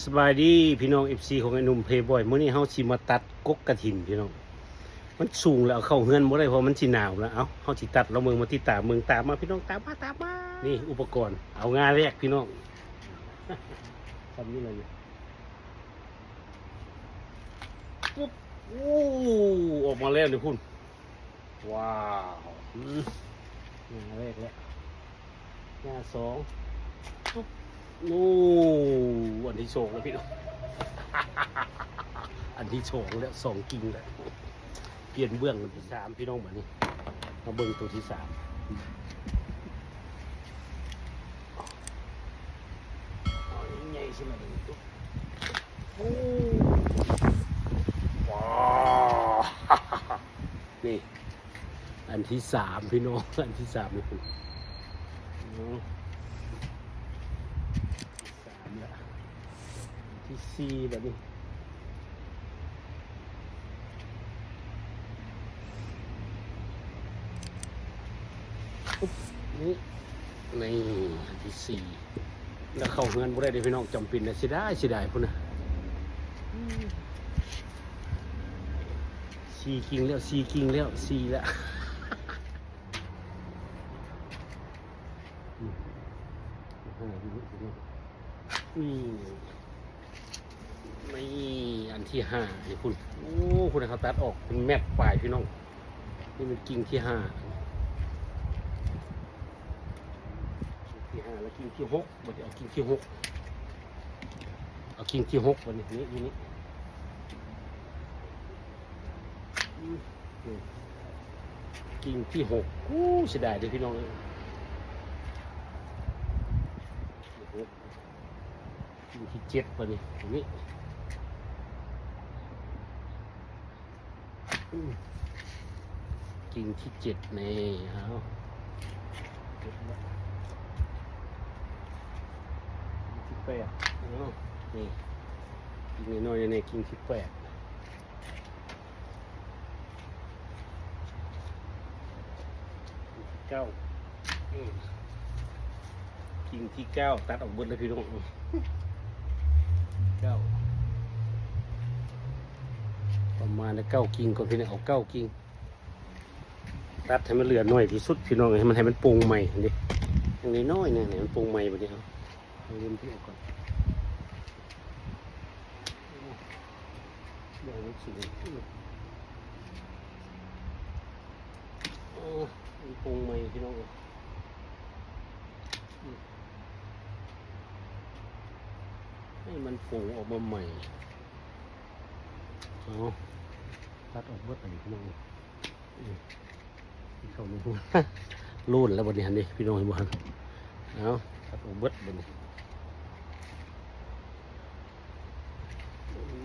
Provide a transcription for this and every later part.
สบายดีพี่น้อง FC ของไอ้หนุ่มเพย์บอยเมื้อนี้เฮาสิมาตัดกกกระถินพี่น้องมันสูงแล้วเข้าเฮือนบ่ได้เพราะมันสิหนาวแล้วเอ้าเฮาสิตัดเราเมืองมาที่ตาเมืองตามาพี่น้องตามมาตามมานี่อุปกรณ์เอางานแรกพี่น้องทำนี่เลยเนี่ยปุ๊บโอ้ออกมาแล้วนี่คุณว้าวงานแรกแล้วงานสองปุ๊บโอ้ ที่สองแล้วพี่น้องอันที่สองแล้วสองกิ่งแล้วเปลี่ยนเบื้องอันที่สามพี่น้องแบบนี้มาเบื้องตัวที่สามเอาใหญ่ๆใช่ไหมตัวนี้ตุ๊บโอ้ว้าวนี่ อันที่สามพี่น้อง อันที่สามนี่คุณอืม สามละ ที่สี่แบบนี้อุ๊บนี่นี่อันที่สี่แล้วเข้าเงินบ่ได้เด้พี่น้องจำเป็นนะสิได้สิได้พุ่นนะอืมสี่กิ่งแล้วสี่กิ่งแล้วสี่แล้วอืมห้าพี่น้องพี่ นี่อันที่ห้านี่คุณโอ้คุณเขาตัดออกเป็นแมทปลายพี่น้องนี่เป็นกิ่งที่ห้าที่ห้าแล้วกิ่งที่หกบัดเอากิ่งที่หกเอากิ่งที่หกวันนี้นี่นี่นี่กิ่งที่หกอู้เสียดายเลยพี่น้องเอ้ยกิ่งที่เจ็ดวันนี้ตรงนี้อืม กิ่งที่เจ็ดนี่เอาเจ็ดแล้วกิ่งที่แปดเอานี่กิ่งน้อยๆนี่กิ่งที่แปดกิ่งที่เก้าอืมกิ่งที่เก้าตัดออกเบนเลยพี่น้องเก้า ประมาณเก้ากิ่งก่อนพี่น้องเอาเก้ากิ่งตัดให้มันเหลือหน่อยที่สุดพี่น้องให้มันให้มันปรุงใหม่ดิอย่างนี้น้อยเนี่ยมันปรุงใหม่แบบนี้เอาเอาเริ่มที่ออกก่อนเดี๋ยวมันสูงโอ้มันปรุงใหม่พี่น้องให้มันปรุงออกมาใหม่เอา ตัดออกเบิดอันนี้พี่น้องอืมเข้าในหัวรูนแล้วบนนี้ฮันดิพี่น้องเห็นบ่ฮันเอาตัดออกเบิดบนนี้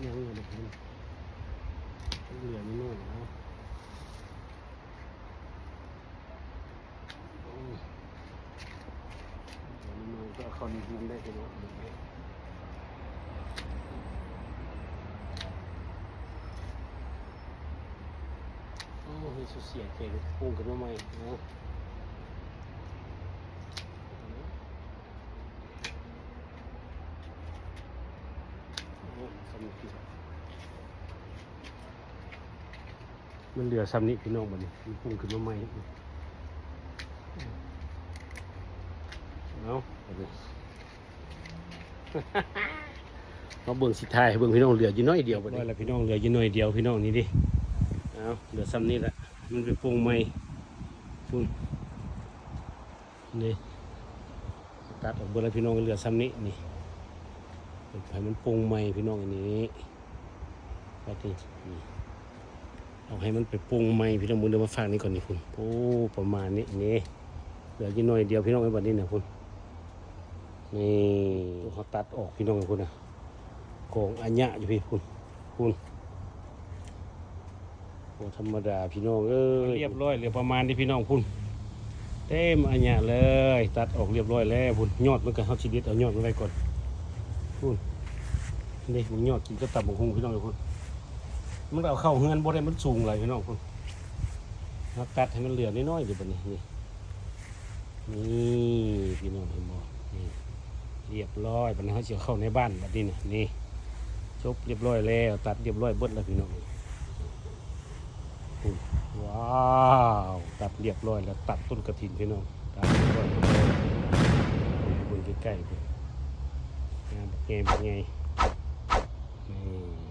ยังอยู่นะพี่เหลือนิดหน่อยเอาอืมเหลือนิดหน่อยก็เอาเข้าในยุงได้พี่น้อง โอ้ยสุดเสียเก่งปรุงขึ้นมาใหม่เนาะมันเหลือซ้ำนี้พี่น้องบัดนี้มันปรุงขึ้นมาใหม่เอาบัดนี้มาเบิ่งสิทายเบิ่งพี่น้องเหลืออยู่น้อยเดียวบัดนี้แล้วพี่น้องเหลืออยู่น้อยเดียวพี่น้องนี่ดิเอาเหลือซ้ำนี่แหละ มันเป็นปรุงใหม่ฝุ่นนี่ตัดออกเบอร์แล้วพี่น้องเหลือซ้ำนี้นี่ให้มันปรุงใหม่พี่น้องอันนี้ก็ที่นี่เอาให้มันไปปรุงใหม่พี่น้องมือเดินมาฝากนี่ก่อนนี่คุณโอ้ประมาณนี้นี่เหลือกี่หน่อยเดียวพี่น้องไอ้บัดนี้นะคุณนี่เขาตัดออกพี่น้องคุณนะกองอัญญะอยู่พี่คุณคุณ ธรรมดาพี่น้องเอ้ยเรียบร้อยเหลือประมาณที่พี่น้องพุ่นเต็มอันเนี้ยเลย ตัดออกเรียบร้อยแล้วพุ่นยอดมันก็เขาชีวิตเอายอดมันไว้ก่อนพุ่นนี่มันยอดกินก็ตับหมกฮุงพี่น้องพุ่นมันเอาเข้าเฮือนบ่ได้มันสูงเลยพี่น้องพุ่นเราตัดให้มันเหลือน้อยๆเดี๋ยวบัดนี้นี่นี่พี่น้องเห็นบ่นี่เรียบร้อยบัดนี้เขาเสียเข้าในบ้านบัดนี้นะนี่จบเรียบร้อยแล้ว ตัดเรียบร้อยเบิดแล้วพี่น้อง ว้าวตัดเรียบร้อยแล้ว ตัดต้นกระถินพี่น้องตัดเรียบร้อยเบิ่งใกล้ๆเบิ่งงามบักไงบักไงนี่